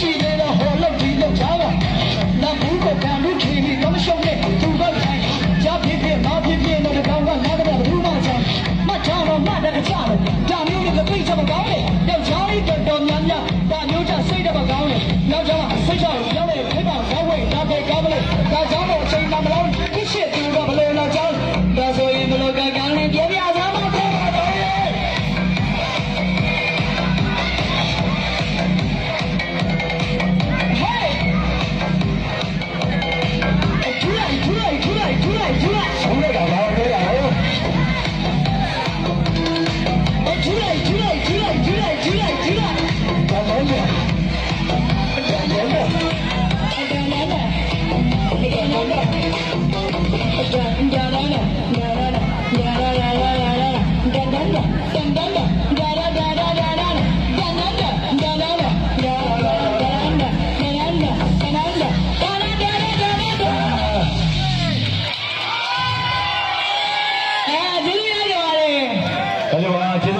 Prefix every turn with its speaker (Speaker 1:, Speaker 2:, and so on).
Speaker 1: ရှိသေးတော့ဟောလို့ဒီလောက်ချားပါ
Speaker 2: ધન્યવાદ